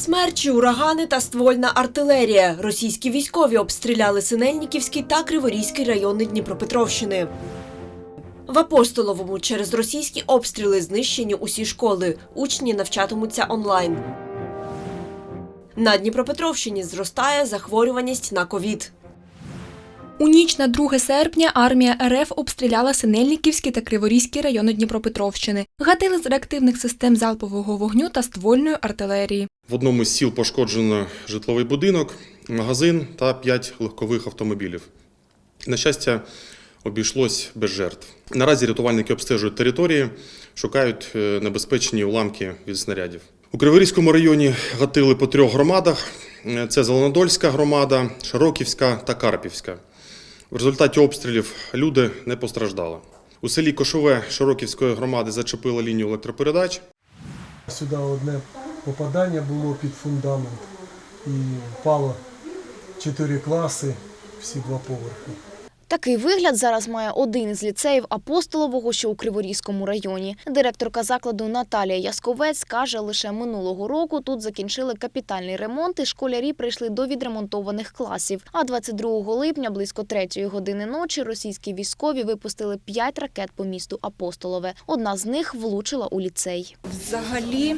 Смерчі, урагани та ствольна артилерія. Російські військові обстріляли Синельниківський та Криворізький райони Дніпропетровщини. В Апостоловому через російські обстріли знищені усі школи. Учні навчатимуться онлайн. На Дніпропетровщині зростає захворюваність на ковід. У ніч на 2 серпня армія РФ обстріляла Синельниківський та Криворізький райони Дніпропетровщини. Гатили з реактивних систем залпового вогню та ствольної артилерії. В одному з сіл пошкоджено житловий будинок, магазин та п'ять легкових автомобілів. На щастя, обійшлось без жертв. Наразі рятувальники обстежують території, шукають е, небезпечні уламки від снарядів. У Криворізькому районі гатили по трьох громадах: Е, це Зеленодольська громада, Широківська та Карпівська. В результаті обстрілів люди не постраждали. У селі Кошове Широківської громади зачепила лінію електропередач. Сюди одне попадання було під фундамент і впало чотири класи, всі два поверхи. Такий вигляд зараз має один із ліцеїв Апостолового, що у Криворізькому районі. Директорка закладу Наталія Ясковець каже, лише минулого року тут закінчили капітальний ремонт і школярі прийшли до відремонтованих класів. А 22 липня, близько 3 години ночі, російські військові випустили 5 ракет по місту Апостолове. Одна з них влучила у ліцей. Взагалі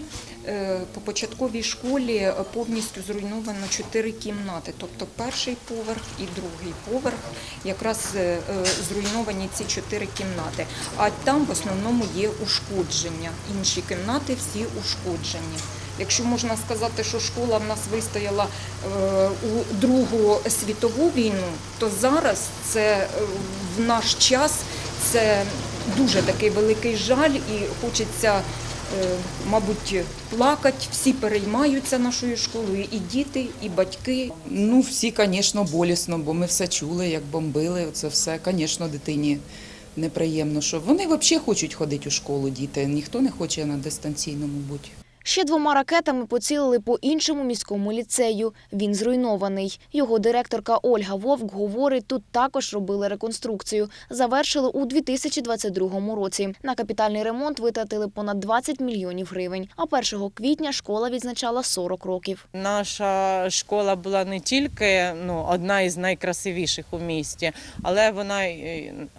по початковій школі е, повністю зруйновано чотири кімнати, тобто перший поверх і другий поверх, якраз е, е, зруйновані ці чотири кімнати. А там в основному є ушкодження. Інші кімнати всі ушкоджені. Якщо можна сказати, що школа в нас вистояла е, у Другу світову війну, то зараз це е, в наш час це дуже такий великий жаль і хочеться е, мабуть, плакати. Всі переймаються нашою школою, і діти, і батьки. Ну, всі, звісно, болісно, бо ми все чули, як бомбили. Це все, звісно, дитині неприємно. Що вони взагалі хочуть ходити у школу, діти. Ніхто не хоче на дистанційному бути. Ще двома ракетами поцілили по іншому міському ліцею. Він зруйнований. Його директорка Ольга Вовк говорить, тут також робили реконструкцію. Завершили у 2022 році. На капітальний ремонт витратили понад 20 мільйонів гривень. А 1 квітня школа відзначала 40 років. Наша школа була не тільки ну, одна із найкрасивіших у місті, але вона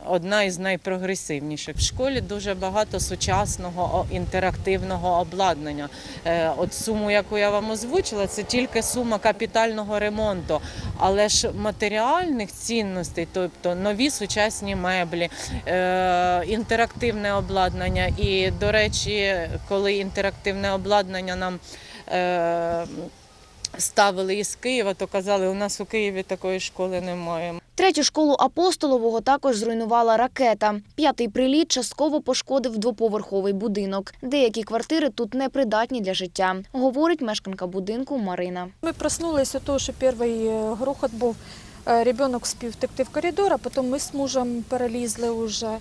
одна із найпрогресивніших. В школі дуже багато сучасного інтерактивного обладнання. Е, От суму, яку я вам озвучила, це тільки сума капітального ремонту, але ж матеріальних цінностей, тобто нові сучасні меблі, е, інтерактивне обладнання. І, до речі, коли інтерактивне обладнання нам е, ставили із Києва, то казали, у нас у Києві такої школи немає. Третю школу Апостолового також зруйнувала ракета. П'ятий приліт частково пошкодив двоповерховий будинок. Деякі квартири тут непридатні для життя, говорить мешканка будинку Марина. Ми проснулися того, що перший е, грохот був. Е, Ребенок спів втекти в коридор, а потім ми з мужем перелізли вже.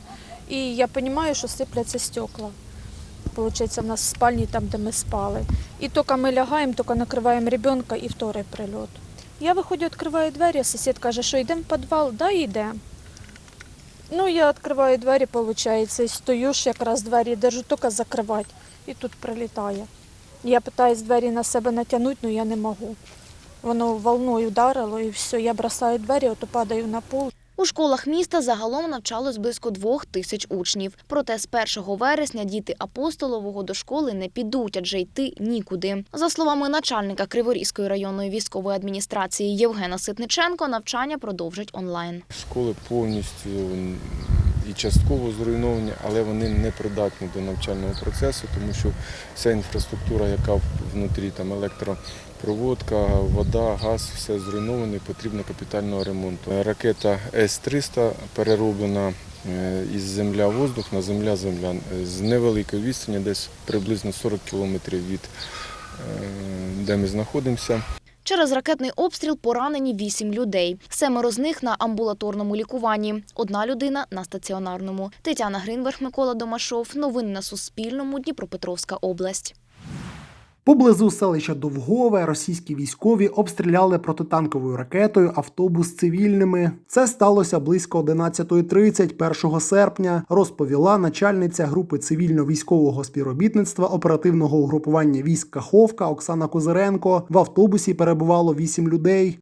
І я розумію, що сипляться стекла. Получається, в нас в спальні, там, де ми спали. І тільки ми лягаємо, тільки накриваємо ребенка і вторий прильот. Я виходжу, відкриваю двері, а сусід каже, що йдемо в підвал, да, йдемо. Ну, я відкриваю двері, виходить, і стою ж якраз двері, держу тільки закривати, і тут прилітає. Я питаюсь двері на себе натягнути, але я не можу. Воно волною вдарило і все, я бросаю двері, ото падаю на пол. У школах міста загалом навчалось близько двох тисяч учнів. Проте з 1 вересня діти Апостолового до школи не підуть, адже йти нікуди. За словами начальника Криворізької районної військової адміністрації Євгена Ситниченко, навчання продовжать онлайн. Школи повністю і частково зруйновані, але вони не придатні до навчального процесу, тому що вся інфраструктура, яка внутрі, там електропроводка, вода, газ, все зруйноване, потрібно капітального ремонту. Ракета С-300 перероблена е, із земля-воздух на земля-земля з невеликої відстані, десь приблизно 40 кілометрів від е, де ми знаходимося. Через ракетний обстріл поранені вісім людей. Семеро з них на амбулаторному лікуванні. Одна людина на стаціонарному. Тетяна Гринверх, Микола Домашов. Новини на Суспільному. Дніпропетровська область. Поблизу селища Довгове російські військові обстріляли протитанковою ракетою автобус цивільними. Це сталося близько 11.30 1 серпня, розповіла начальниця групи цивільно-військового співробітництва оперативного угрупування військ Каховка Оксана Козиренко. В автобусі перебувало вісім людей.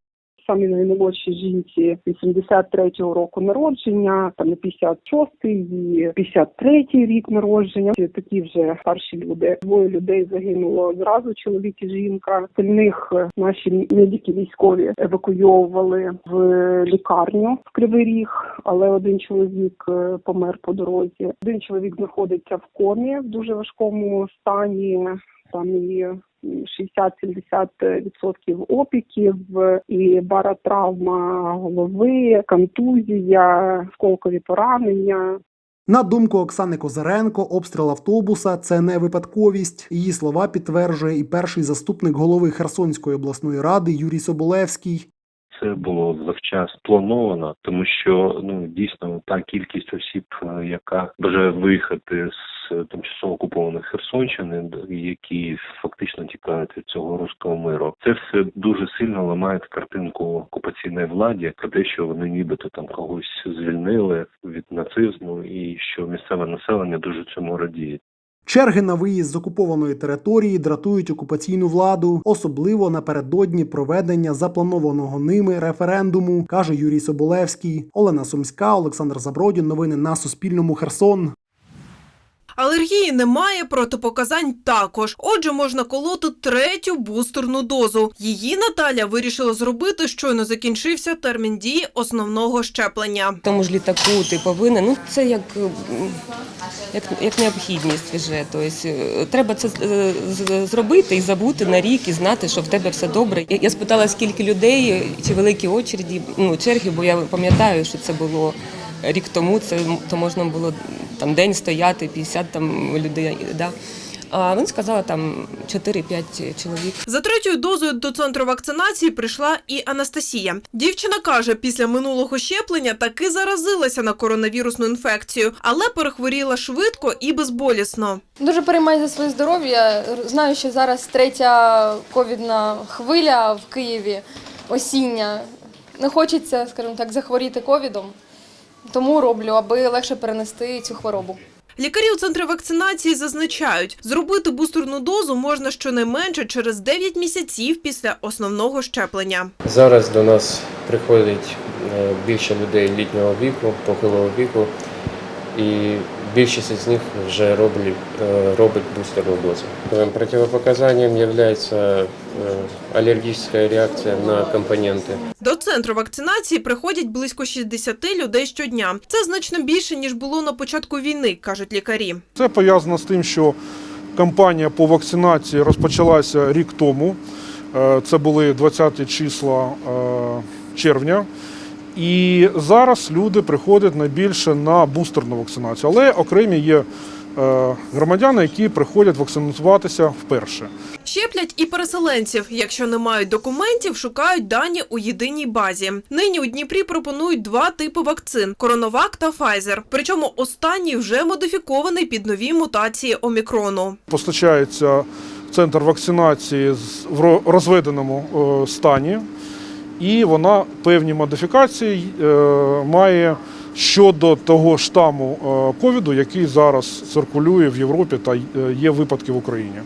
Самі наймолодшій жінці 83-го року народження, там і 56-й, і 53-й рік народження. Такі вже старші люди. Двоє людей загинуло зразу. Чоловік і жінка. Сильних наші медики військові евакуйовували в лікарню в Кривий Ріг, але один чоловік е, помер по дорозі. Один чоловік знаходиться в комі в дуже важкому стані. Там і 60-70% опіків, і баротравма голови, контузія, сколкові поранення. На думку Оксани Козаренко, обстріл автобуса це не випадковість. Її слова підтверджує і перший заступник голови Херсонської обласної ради Юрій Соболевський. Це було завчасно сплановано, тому що ну дійсно та кількість осіб, е, яка бажає виїхати з тимчасово окупованої Херсонщини, які фактично тікають від цього руського миру, це все дуже сильно ламає картинку окупаційної владі про те, що вони нібито там когось звільнили від нацизму, і що місцеве населення дуже цьому радіє. Черги на виїзд з окупованої території дратують окупаційну владу, особливо напередодні проведення запланованого ними референдуму, каже Юрій Соболевський. Олена Сумська, Олександр Забродін. Новини на Суспільному. Херсон. Алергії немає, протипоказань також. Отже, можна колоти третю бустерну дозу. Її Наталя вирішила зробити, щойно закінчився термін дії основного щеплення. тому ж літаку ти повинен. Ну це як, як, як необхідність вже. Тобто е, треба це е, з- зробити і забути на рік, і знати, що в тебе все добре. Я спитала, скільки людей, чи великі очереді, ну черги, бо я пам'ятаю, що це було. Рік тому це то можна було там день стояти, 50 там людей. Да. А він сказала там 4-5 чоловік. За третьою дозою до центру вакцинації прийшла і Анастасія. Дівчина каже, після минулого щеплення таки заразилася на коронавірусну інфекцію, але перехворіла швидко і безболісно. Дуже переймаю за своє здоров'я. Знаю, що зараз третя ковідна хвиля в Києві осіння. Не хочеться, скажімо так, захворіти ковідом. Тому роблю, аби легше перенести цю хворобу. Лікарі у центрі вакцинації зазначають, зробити бустерну дозу можна щонайменше через 9 місяців після основного щеплення. Зараз до нас приходить е, більше людей літнього віку, похилого віку, і більшість з них вже роблять, е, робить бустерну дозу. Е, Противопоказанием является э, аллергическая реакция на компоненты. До центру вакцинації приходять близько 60 людей щодня. Це значно більше ніж було на початку війни, кажуть лікарі. Це пов'язано з тим, що кампанія по вакцинації розпочалася рік тому. Е, Це були 20 числа е, червня. І зараз люди приходять найбільше на бустерну вакцинацію. Але окремі є е, громадяни, які приходять вакцинуватися вперше. Щеплять і переселенців. Якщо не мають документів, шукають дані у єдиній базі. Нині у Дніпрі пропонують два типи вакцин: Коронавак та Pfizer. Причому останній вже модифікований під нові мутації омікрону. Постачається центр вакцинації з- в розведеному е, стані, і вона певні модифікації е, має щодо того штаму е, ковіду, який зараз циркулює в Європі та е, є випадки в Україні.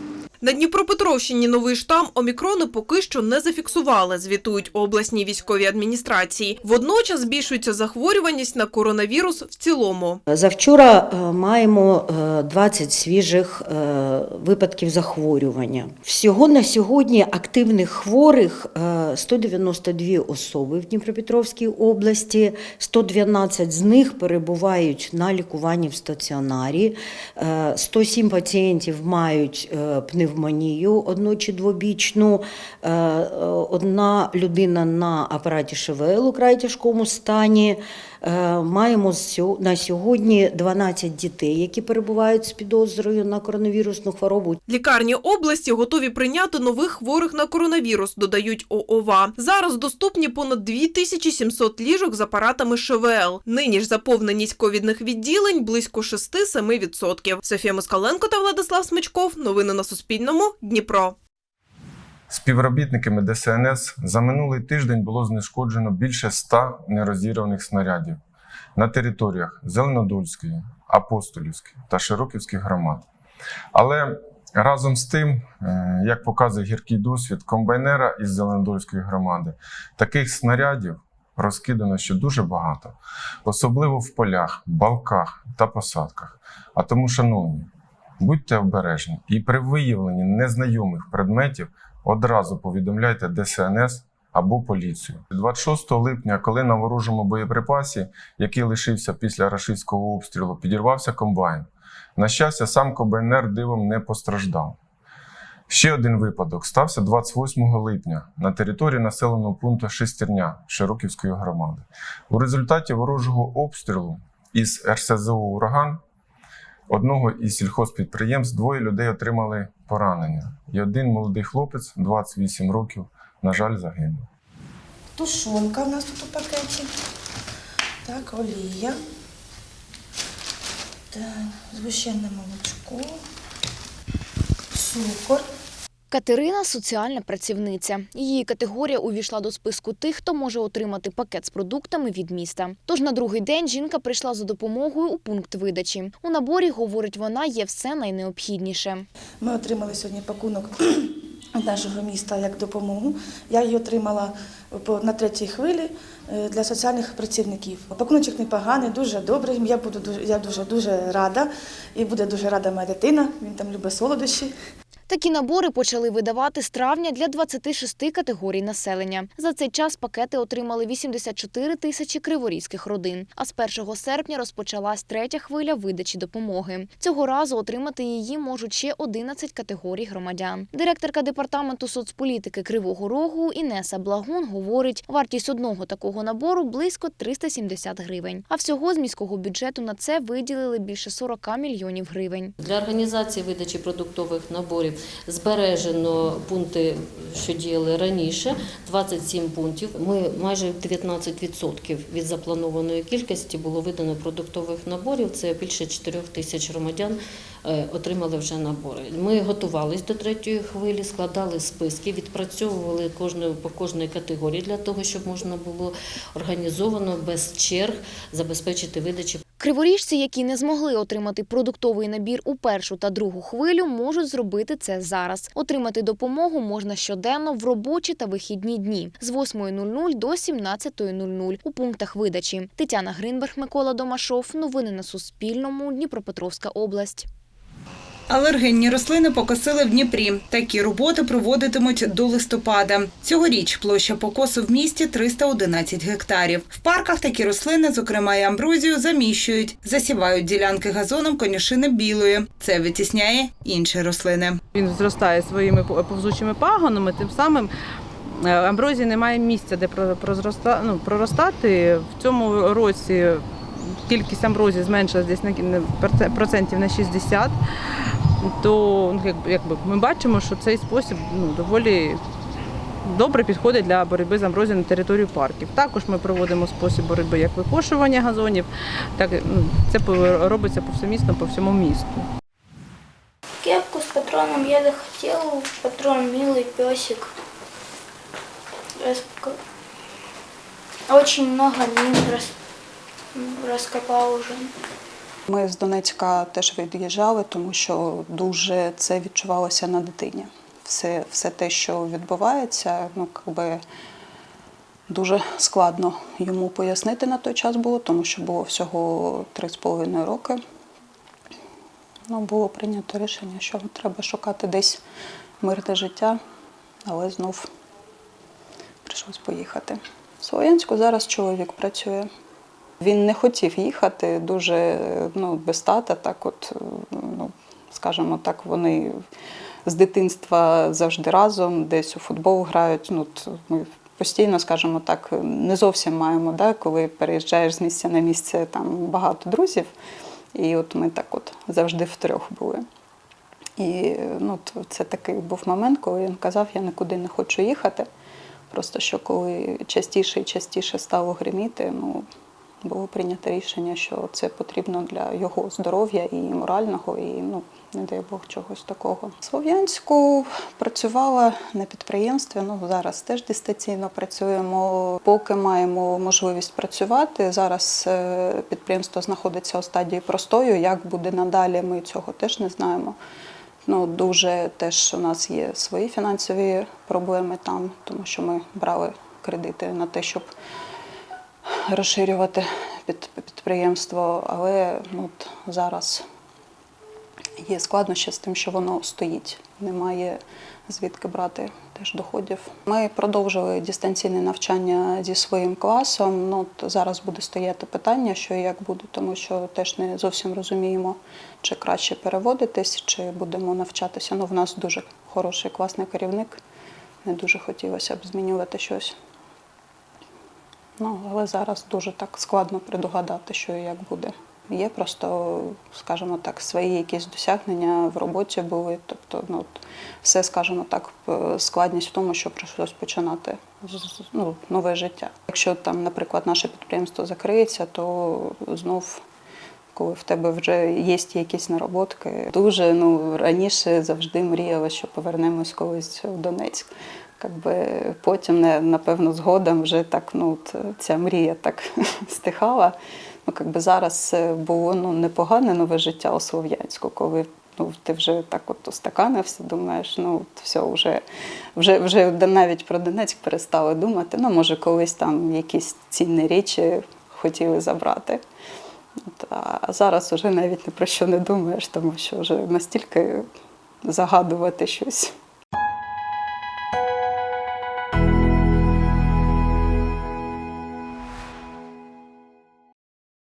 На Дніпропетровщині новий штам омікрону поки що не зафіксували, звітують обласні військові адміністрації. Водночас збільшується захворюваність на коронавірус в цілому. Завчора е, маємо е, 20 свіжих е, випадків захворювання. Всього на сьогодні активних хворих е, 192 особи в Дніпропетровській області, 112 з них перебувають на лікуванні в стаціонарі, е, 107 пацієнтів мають е, пневмонію одну чи двобічну, е, одна людина на апараті ШВЛ у край тяжкому стані. Е, Маємо на сьогодні 12 дітей, які перебувають з підозрою на коронавірусну хворобу. Лікарні області готові прийняти нових хворих на коронавірус, додають ООВА. Зараз доступні понад 2700 ліжок з апаратами ШВЛ. Нині ж заповненість ковідних відділень близько 6-7%. Софія Москаленко та Владислав Смичков. Новини на Суспільному. Дніпро. Співробітниками ДСНС за минулий тиждень було знешкоджено більше 100 нерозірваних снарядів на територіях Зеленодольської, Апостолівської та Широківських громад. Але разом з тим, е, як показує гіркий досвід комбайнера із Зеленодольської громади, таких снарядів розкидано ще дуже багато, особливо в полях, балках та посадках. А тому, шановні, будьте обережні і при виявленні незнайомих предметів одразу повідомляйте ДСНС або поліцію. 26 липня, коли на ворожому боєприпасі, який лишився після рашистського обстрілу, підірвався комбайн. На щастя, сам комбайнер дивом не постраждав. Ще один випадок стався 28 липня на території населеного пункту Шестерня Широківської громади. У результаті ворожого обстрілу із РСЗО Ураган одного із сільхозпідприємств двоє людей отримали поранення. І один молодий хлопець, 28 років, на жаль, загинув. Тушонка у нас тут у пакеті. Так, олія. Так, Звичайне молочко. Цукор. Катерина соціальна працівниця. Її категорія увійшла до списку тих, хто може отримати пакет з продуктами від міста. Тож на другий день жінка прийшла за допомогою у пункт видачі. У наборі, говорить вона, є все найнеобхідніше. Ми отримали сьогодні пакунок від нашого міста як допомогу. Я її отримала на третій хвилі е, для соціальних працівників. Пакуночок непоганий, дуже добрий. Я дуже дуже рада. І буде дуже рада моя дитина. Він там любить солодощі. Такі набори почали видавати з травня для 26 категорій населення. За цей час пакети отримали 84 тисячі криворізьких родин. А з 1 серпня розпочалась третя хвиля видачі допомоги. Цього разу отримати її можуть ще 11 категорій громадян. Директорка департаменту соцполітики Кривого Рогу Інеса Благун говорить, вартість одного такого набору близько 370 гривень. А всього з міського бюджету на це виділили більше 40 мільйонів гривень. Для організації видачі продуктових наборів збережено пункти, що діяли раніше, 27 пунктів. Ми майже 19% від запланованої кількості було видано продуктових наборів. Це більше 4 тисяч громадян отримали вже набори. Ми готувалися до третьої хвилі, складали списки, відпрацьовували кожну по кожній категорії для того, щоб можна було організовано без черг забезпечити видачі Криворіжці, які не змогли отримати продуктовий набір у першу та другу хвилю, можуть зробити це зараз. Отримати допомогу можна щоденно в робочі та вихідні дні з 8.00 до 17.00 у пунктах видачі. Тетяна Гринберг, Микола Домашов. Новини на Суспільному. Дніпропетровська область. Алергенні рослини покосили в Дніпрі. Такі роботи проводитимуть до листопада. Цьогоріч площа покосу в місті 311 гектарів. В парках такі рослини, зокрема і амброзію, заміщують, засівають ділянки газоном конюшини білої. Це витісняє інші рослини. Він зростає своїми повзучими пагонами, тим самим е, амброзії немає місця, де ну, проростати. В цьому році кількість амброзії зменшилась десь на процентів на 60. То ну, якби- ми бачимо, що цей спосіб ну, доволі добре підходить для боротьби з амброзією на території парків. Також ми проводимо спосіб боротьби як викошування газонів, так ну, це робиться повсемісно по всьому місту. Кепку с патроном я захотел. Патрон милый песик. Очень много мин рас... раскопал уже. Ми з Донецька теж від'їжджали, тому що дуже це відчувалося на дитині. Все, все те, що відбувається, ну якби дуже складно йому пояснити на той час було, тому що було всього три з половиною роки. Ну, було прийнято рішення, що треба шукати десь мирне життя, але знов прийшлось поїхати. В Слов'янську зараз чоловік працює. Він не хотів їхати дуже ну, без тата, так от, ну, скажімо так, вони з дитинства завжди разом, десь у футбол грають. Ну, ми постійно, скажімо так, не зовсім маємо, да, коли переїжджаєш з місця на місце, там багато друзів. І от ми так от завжди втрьох були. І ну, це такий був момент, коли він казав, я нікуди не хочу їхати. Просто що коли частіше і частіше стало гриміти, ну, було прийнято рішення, що це потрібно для його здоров'я і морального, і ну не дай Бог чогось такого. Слов'янську працювала на підприємстві. Ну зараз теж дистанційно працюємо. Поки маємо можливість працювати. Зараз е, підприємство знаходиться у стадії простою. Як буде надалі, ми цього теж не знаємо. Ну, дуже теж у нас є свої фінансові проблеми там, тому що ми брали кредити на те, щоб розширювати під, підприємство, але ну, от зараз є складнощі з тим, що воно стоїть. Немає звідки брати теж доходів. Ми продовжили дистанційне навчання зі своїм класом. Ну, от зараз буде стояти питання, що і як буде, тому що теж не зовсім розуміємо, чи краще переводитись, чи будемо навчатися. Ну, в нас дуже хороший класний керівник. Не дуже хотілося б змінювати щось. Ну, але зараз дуже так складно предугадати, що і як буде. Є просто, скажімо так, свої якісь досягнення в роботі були. Тобто, ну, все, скажімо так, складність в тому, що прийшлось починати ну, нове життя. Якщо там, наприклад, наше підприємство закриється, то знов. Коли в тебе вже є якісь нароботки, дуже ну раніше завжди мріяла, що повернемось колись в Донецьк. Якби потім, напевно, згодом вже так, ну ця мрія так стихала. Ну, якби зараз е, було ну, непогане нове життя у Слов'янську, коли ну, ти вже так от устаканився, думаєш, ну от все, вже, вже, вже навіть про Донецьк перестали думати. Ну, може, колись там якісь цінні речі хотіли забрати. От, а зараз вже навіть ні про що не думаєш, тому що вже настільки загадувати щось